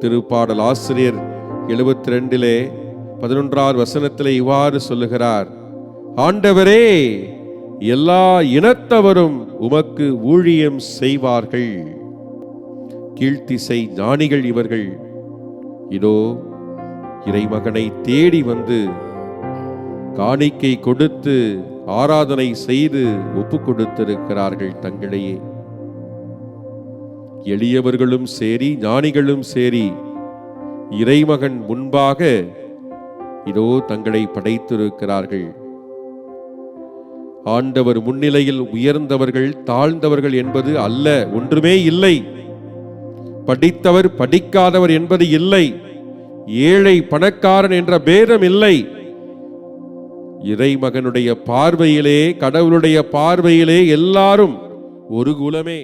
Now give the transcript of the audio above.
திருப்பாடல் ஆசிரியர் எழுபத்தி ரெண்டிலே பதினொன்றாவது வசனத்திலே இவ்வாறு சொல்லுகிறார். ஆண்டவரே எல்லா இனத்தவரும் உமக்கு ஊழியம் செய்வார்கள். கீழ்த்திசை ஞானிகள் இவர்கள். இதோ இறைமகனை தேடி வந்து காணிக்கை கொடுத்து ஆராதனை செய்து ஒப்பு கொடுத்திருக்கிறார்கள் தங்களையே. எளியவர்களும் சரி ஞானிகளும் சரி. இறைமகன் முன்பாக இதோ தங்களை படைத்திருக்கிறார்கள். ஆண்டவர் முன்னிலையில் உயர்ந்தவர்கள் தாழ்ந்தவர்கள் என்பது அல்ல ஒன்றுமே இல்லை. படித்தவர் படிக்காதவர் என்பது இல்லை. ஏழை பணக்காரன் என்ற பேதம் இல்லை. இறைமகனுடைய பார்வையிலே கடவுளுடைய பார்வையிலே எல்லாரும் ஒரு குலமே.